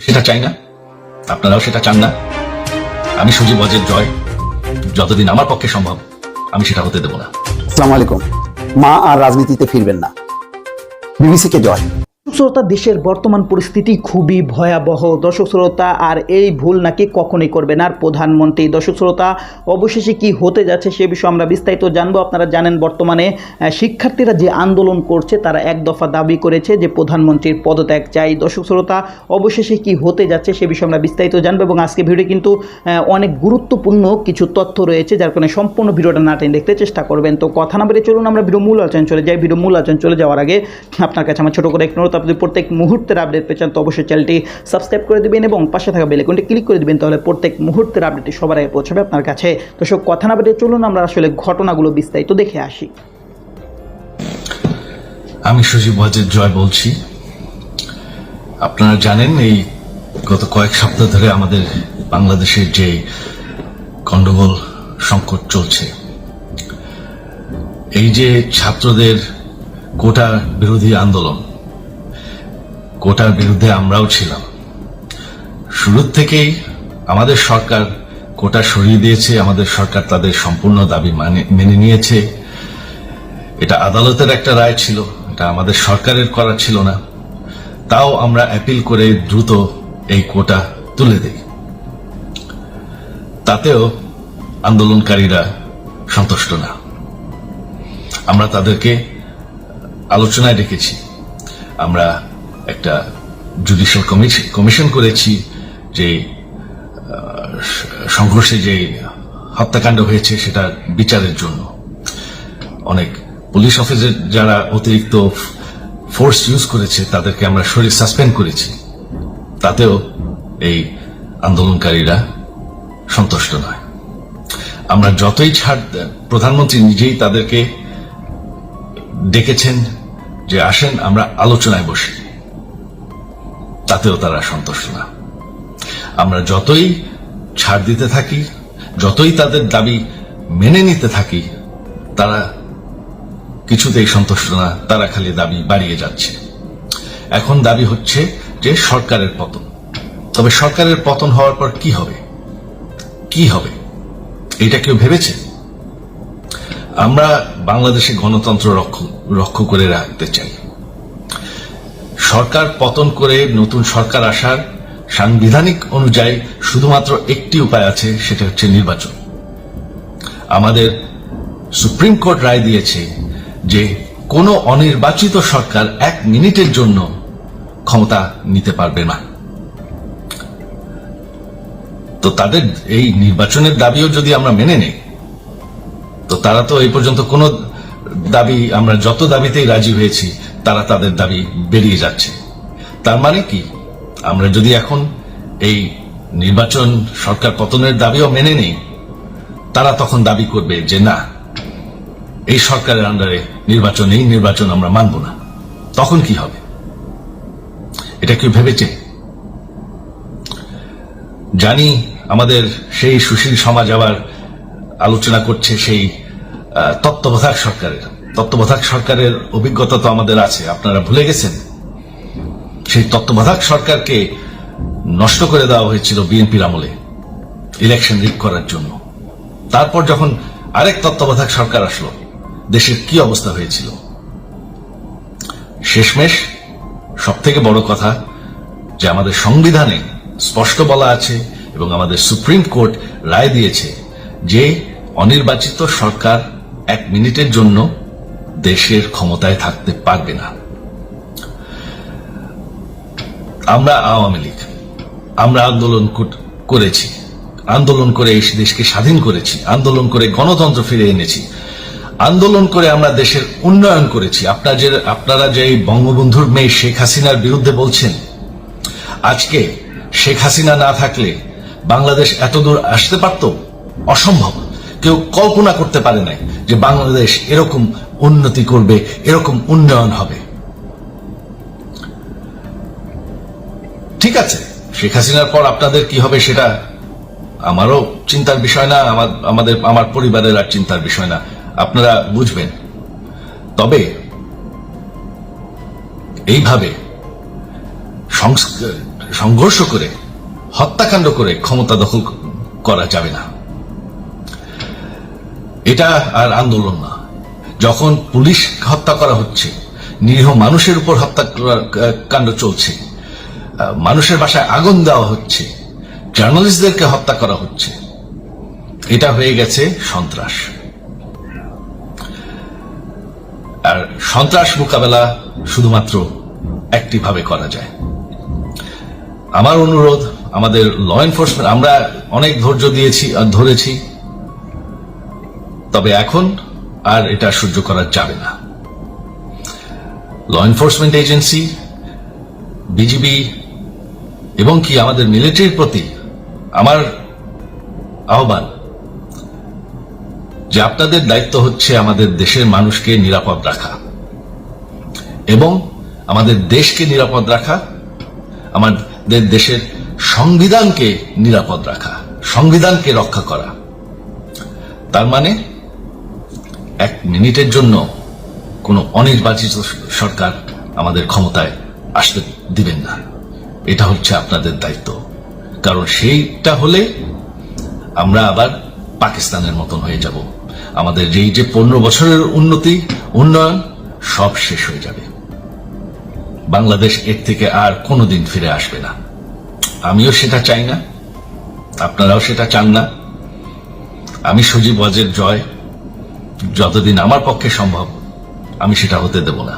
সেটা চাই না। আপনারাও সেটা চান না। আমি সুজি বজের জয়। যতদিন আমার পক্ষে সম্ভব, আমি সেটা হতে দেবো না। আসসালামু আলাইকুম। মা আর রাজনীতিতে ফিরবেন না। বিবিসিকে জয়। শ্রোতা দেশের বর্তমান পরিস্থিতি খুবই ভয়াবহ। দর্শক শ্রোতা আর এই ভুল নাকি কখনোই করবেন আর প্রধানমন্ত্রী। দর্শক শ্রোতা অবশেষে কি হতে যাচ্ছে সে বিষয়ে আমরা বিস্তারিত জানব। আপনারা জানেন বর্তমানে শিক্ষার্থীরা যে আন্দোলন করছে তারা এক দফা দাবি করেছে যে প্রধানমন্ত্রীর পদত্যাগ চাই। দর্শক শ্রোতা অবশেষে কি হতে যাচ্ছে সে বিষয়ে আমরা বিস্তারিত জানব এবং আজকে ভিডিও কিন্তু অনেক গুরুত্বপূর্ণ কিছু তথ্য রয়েছে যার কারণে সম্পূর্ণ ভিডিওটা না টেনে দেখতে চেষ্টা করবেন। তো কথা না বেরিয়ে চলুন, আমরা ভিডিও মূল আলোচনা চলে যাই। ভিডিও মূল আলোচনা চলে যাওয়ার আগে আপনার কাছে আমার ছোটো করে এক অনুরোধ আপনি প্রত্যেক মুহূর্তের আপডেট পেয়েছেন তো অবশ্যই চ্যানেলটি সাবস্ক্রাইব করে দিবেন এবং পাশে থাকা বেলেকনটি ক্লিক করে দিবেন, তাহলে প্রত্যেক মুহূর্তের আপডেটটি সবার আগে পৌঁছাবে আপনার কাছে। তো সব কথা না বেরিয়ে চলুন, আমরা আসলে ঘটনাগুলো বিস্তারিত দেখে আসি। আমি সুজি বজের জয় বলছি। আপনারা জানেন, এই গত কয়েক সপ্তাহ ধরে আমাদের বাংলাদেশের যে গন্ডগোল সংকট চলছে, এই যে ছাত্রদের কোটা বিরোধী আন্দোলন কোটার বিরুদ্ধে আমরাও ছিলাম। শুরুর থেকেই আমাদের সরকার কোটা সরিয়ে দিয়েছে, আমাদের সরকার তাদের সম্পূর্ণ দাবি মানে- মেনে নিয়েছে। এটা আদালতের একটা রায় ছিল, এটা আমাদের সরকারের করা ছিল না। তাও আমরা অ্যাপিল করে দ্রুত এই কোটা তুলে দেই। তাতেও আন্দোলনকারীরা সন্তুষ্ট না। আমরা তাদেরকে আলোচনায় রেখেছি আমরা একটা জুডিশিয়াল কমিশন করেছি যে সংঘর্ষে যে হত্যাকাণ্ড হয়েছে সেটা বিচারের জন্য। অনেক পুলিশ অফিসার যারা অতিরিক্ত ফোর্স ইউজ করেছে, তাদেরকে আমরা শরীর সাসপেন্ড করেছি। তাতেও এই আন্দোলনকারীরা সন্তুষ্ট নয়। আমরা যতই ছাড়, প্রধানমন্ত্রী নিজেই তাদেরকে ডেকেছেন যে, আসেন, আমরা আলোচনায় বসি। তাতেও তারা সন্তুষ্ট না। আমরা যতই ছাড় দিতে থাকি, যতই তাদের দাবি মেনে নিতে থাকি, তারা কিছুতেই সন্তুষ্ট না, তারা খালি দাবি বাড়িয়ে যাচ্ছে। এখন দাবি হচ্ছে যে সরকারের পতন। তবে সরকারের পতন হওয়ার পর কি হবে? কি হবে? এটা কেউ ভেবেছে? আমরা বাংলাদেশে গণতন্ত্র রক্ষ রক্ষ করে রাখতে চাই। সরকার পতন করে নতুন সরকার আসার সাংবিধানিক অনুযায়ী শুধুমাত্র একটি উপায় আছে, সেটা হচ্ছে নির্বাচন। আমাদের সুপ্রিম কোর্ট রায় দিয়েছে যে কোনো অনির্বাচিত সরকার এক মিনিটের জন্য ক্ষমতা নিতে পারবে না। তো তাদের এই নির্বাচনের দাবিও যদি আমরা মেনে নেই, তো তারা তো এই পর্যন্ত কোনো দাবি, আমরা যত দাবিতেই রাজি হয়েছি তারা তাদের দাবি বেরিয়ে যাচ্ছে। তার মানে কি? আমরা যদি এখন এই নির্বাচন সরকার পতনের দাবিও মেনে নেই, তারা তখন দাবি করবে যে না, এই সরকারের আন্ডারে নির্বাচন, এই নির্বাচন আমরা মানব না। তখন কি হবে? এটা কেউ ভেবেছে? জানি আমাদের সেই সুশীল সমাজ আবার আলোচনা করছে সেই তত্ত্বাবধায়ক সরকারের। তত্ত্বাবধায়ক সরকারের অভিজ্ঞতা তো আমাদের আছে, আপনারা ভুলে গেছেন? সেই তত্ত্বাবধায়ক সরকারকে নষ্ট করে দেওয়া হয়েছিল বিএনপির আমলে ইলেকশন রিক করার জন্য। তারপর যখন আরেক তত্ত্বাবধায়ক সরকার আসলো, দেশের কি অবস্থা হয়েছিল? শেষমেশ সব থেকে বড় কথা যে আমাদের সংবিধানে স্পষ্ট বলা আছে এবং আমাদের সুপ্রিম কোর্ট রায় দিয়েছে যে অনির্বাচিত সরকার এক মিনিটের জন্য দেশের ক্ষমতায় থাকতে পারবে না। আমরা আওয়ামী লীগ, আমরা আন্দোলন করেছি, আন্দোলন করে এই দেশকে স্বাধীন করেছি, আন্দোলন করে গণতন্ত্র ফিরে এনেছি, আন্দোলন করে আমরা দেশের উন্নয়ন করেছি। আপনারা যে আপনারা যে বঙ্গবন্ধুর মেয়ে শেখ হাসিনার বিরুদ্ধে বলছেন, আজকে শেখ হাসিনা না থাকলে বাংলাদেশ এতদূর আসতে পারত? অসম্ভব। কেউ কল্পনা করতে পারে নাই যে বাংলাদেশ এরকম উন্নতি করবে, এরকম উন্নয়ন হবে। ঠিক আছে, শেখ হাসিনার পর আপনাদের কি হবে সেটা আমারও চিন্তার বিষয় না আমাদের, আমার পরিবারের আর চিন্তার বিষয় না, আপনারা বুঝবেন। তবে এইভাবে সংঘর্ষ করে, হত্যাকাণ্ড করে ক্ষমতা দখল করা যাবে না। এটা আর আন্দোলন না। যখন পুলিশ হত্যা করা হচ্ছে, নিরীহ মানুষের উপর হত্যা কাণ্ড চলছে মানুষের বাসায় আগুন দেওয়া হচ্ছে, জার্নালিস্টদেরকে হত্যা করা হচ্ছে, এটা হয়ে গেছে সন্ত্রাস। আর সন্ত্রাস মোকাবেলা শুধুমাত্র একটি ভাবে করা যায়। আমার অনুরোধ, আমাদের ল এনফোর্সমেন্ট আমরা অনেক ধৈর্য দিয়েছি, ধরেছি তবে এখন আর এটা সহ্য করা যাবে না। ল এনফোর্সমেন্ট এজেন্সি বিজিবি এবং কি আমাদের মিলিটারির প্রতি আমার আহ্বান যে আপনাদের দায়িত্ব হচ্ছে আমাদের দেশের মানুষকে নিরাপদ রাখা এবং আমাদের দেশকে নিরাপদ রাখা, আমাদের দেশের সংবিধানকে নিরাপদ রাখা, সংবিধানকে রক্ষা করা। তার মানে এক মিনিটের জন্য কোনো অনির্বাচিত সরকার আমাদের ক্ষমতায় আসতে দিবেন না। এটা হচ্ছে আপনাদের দায়িত্ব। কারণ সেইটা হলে আমরা আবার পাকিস্তানের মতন হয়ে যাব। আমাদের যেই যে পনেরো বছরের উন্নতি, উন্নয়ন, সব শেষ হয়ে যাবে। বাংলাদেশ এর থেকে আর কোনোদিন ফিরে আসবে না। আমিও সেটা চাই না। আপনারাও সেটা চান না। আমি সজীব ওয়াজের জয় যতদিন আমার পক্ষে সম্ভব আমি সেটা হতে দেব না।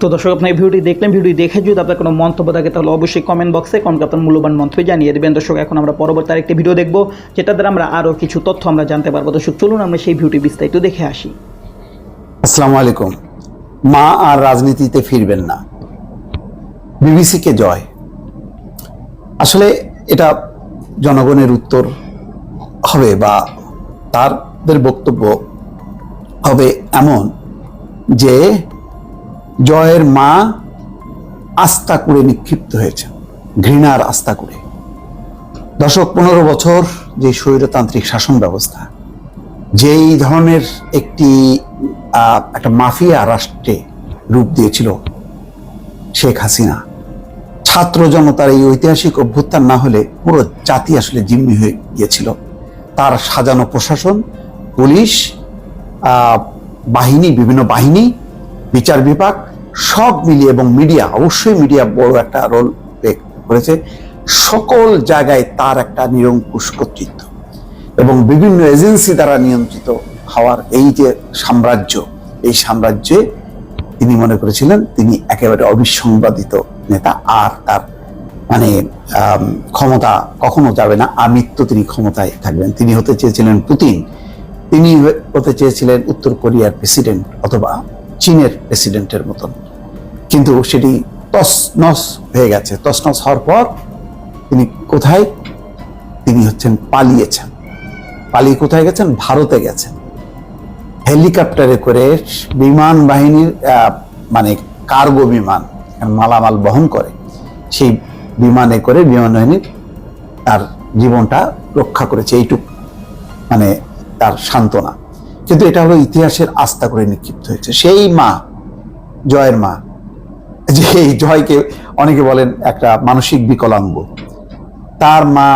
তো দর্শক আপনার এই ভিডিওটি দেখলেন ভিডিও দেখে যদি আপনার কোনো মন্তব্য থাকে তাহলে অবশ্যই কমেন্ট বক্সে কমেন্ট আপনার মূল্যবান মন্তব্য জানিয়ে দেবেন। দর্শক এখন আমরা পরবর্তী আরেকটি ভিডিও দেখব যেটা দ্বারা আমরা আরও কিছু তথ্য আমরা জানতে পারব। দর্শক চলুন আমরা সেই ভিডিওটি বিস্তারিত দেখে আসি। আসসালামু আলাইকুম। মা আর রাজনীতিতে ফিরবেন না। বিবিসিকে জয়? আসলে এটা জনগণের উত্তর হবে বা তাদের বক্তব্য হবে এমন যে জয়ের মা আস্থা করে নিক্ষিপ্ত হয়েছে ঘৃণার আস্থা করে। দশক পনেরো বছর যে স্বৈরতান্ত্রিক শাসন ব্যবস্থা, যেই ধরনের একটি একটা মাফিয়া রাষ্ট্রে রূপ দিয়েছিল শেখ হাসিনা, ছাত্র জনতার এই ঐতিহাসিক অভ্যুত্থান না হলে পুরো জাতি আসলে জিম্মি হয়ে গিয়েছিল। তার সাজানো প্রশাসন পুলিশ বাহিনী, বিভিন্ন বাহিনী, বিচার বিভাগ, সব মিলিয়ে এবং মিডিয়া, অবশ্যই মিডিয়া বড় একটা রোল প্লে করেছে। সকল জায়গায় তার একটা নিরঙ্কুশ কর্তৃত্ব এবং বিভিন্ন এজেন্সি দ্বারা নিয়ন্ত্রিত হওয়ার এই যে সাম্রাজ্য, এই সাম্রাজ্যে তিনি মনে করেছিলেন তিনি একেবারে অবিসংবাদিত নেতা। আর তার মানে ক্ষমতা কখনো যাবে না আমৃত্যু তিনি ক্ষমতায় থাকবেন। তিনি হতে চেয়েছিলেন পুতিন। তিনি হতে চেয়েছিলেন উত্তর কোরিয়ার প্রেসিডেন্ট অথবা চীনের প্রেসিডেন্টের মতন। কিন্তু সেটি তস নস হয়ে গেছে। তসনস হওয়ার পর তিনি কোথায়? তিনি হচ্ছেন পালিয়েছেন। পালিয়ে কোথায় গেছেন? ভারতে গেছেন। হেলিকপ্টারে করে বিমান বাহিনীর মানে কার্গো বিমান মালামাল বহন করে, সেই বিমানে করে বিমান বাহিনীর তার জীবনটা রক্ষা করেছে। এইটুক মানে তার সান্ত্বনা। কিন্তু এটা হলো ইতিহাসের আস্থা করে নিক্ষিপ্ত হয়েছে। সেই মা, জয়ের মা, যে এই জয়কে অনেকে বলেন একটা মানসিক বিকলাঙ্গ। তার মা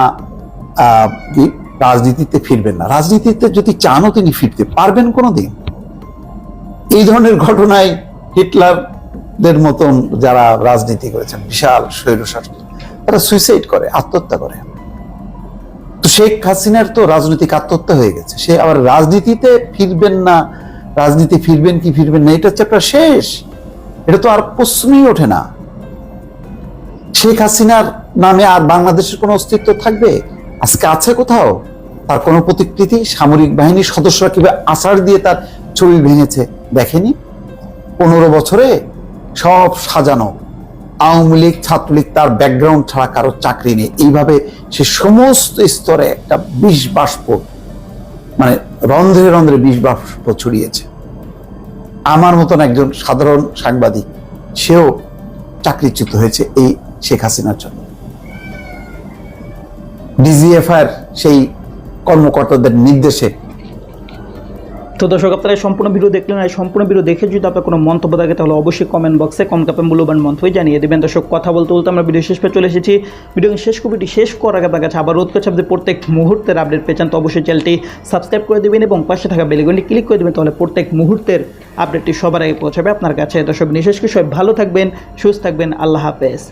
রাজনীতিতে ফিরবেন না। রাজনীতিতে যদি চানও তিনি ফিরতে পারবেন কোনোদিন, এই ধরনের ঘটনায় হিটলারদের মতন যারা রাজনীতি করেছেন, বিশাল স্বৈরশাসক তারা সুইসাইড করে, আত্মহত্যা করে। তো শেখ হাসিনার তো রাজনৈতিক আত্মহত্যা হয়ে গেছে। সে আবার রাজনীতিতে ফিরবেন না, রাজনীতি ফিরবেন কি ফিরবেন না, এটা চ্যাপ্টার শেষ। এটা তো আর প্রশ্নই ওঠে না। শেখ হাসিনার নামে আর বাংলাদেশের কোনো অস্তিত্ব থাকবে? আজকে আছে কোথাও? তার কোনো প্রতিকৃতি? সামরিক বাহিনীর সদস্যরা কীভাবে আচার দিয়ে তার ছবি ভেঙেছে? দেখেনি? পনেরো বছরে সব সাজানো। আওয়ামী লীগ, ছাত্রলীগ তার ব্যাকগ্রাউন্ড ছাড়া কারও চাকরি নেই। এইভাবে সে সমস্ত স্তরে একটা বিষ বাষ্প মানে রন্ধ্রে রন্ধ্রে বিষ বাষ্প ছড়িয়েছে। আমার মতন একজন সাধারণ সাংবাদিক, সেও চাকরিচ্যুত হয়েছে এই শেখ হাসিনার জন্য। ডিজিএফআর সেই কর্মকর্তাদের নির্দেশে তো দর্শক, আপনারা সম্পূর্ণ ভিডিও দেখলেন আর সম্পূর্ণ ভিডিও দেখে যদি আপনার কোনো মন্তব্য থাকে, তাহলে অবশ্যই কমেন্ট বক্সে কম কাপে মূল্যবান মন্তব্য জানিয়ে দেবেন। দর্শক, কথা বলতে বলতে আমরা ভিডিও শেষ পে চলে এসেছি। ভিডিও শেষ কপিটি শেষ করার আগে আপনার কাছে আবার রোধ করছে, আপনি প্রত্যেক মুহূর্তের আপডেট পেয়েছেন তো অবশ্যই চ্যানেলটি সাবস্ক্রাইব করে দেবেন এবং পাশে থাকা বেলিগনটি ক্লিক করে দেবেন, তাহলে প্রত্যেক মুহূর্তের আপডেটটি সবার আগে পৌঁছাবে আপনার কাছে। দর্শক নিঃশেষ সবাই ভালো থাকবেন, সুস্থ থাকবেন, আল্লাহ হাফেজ।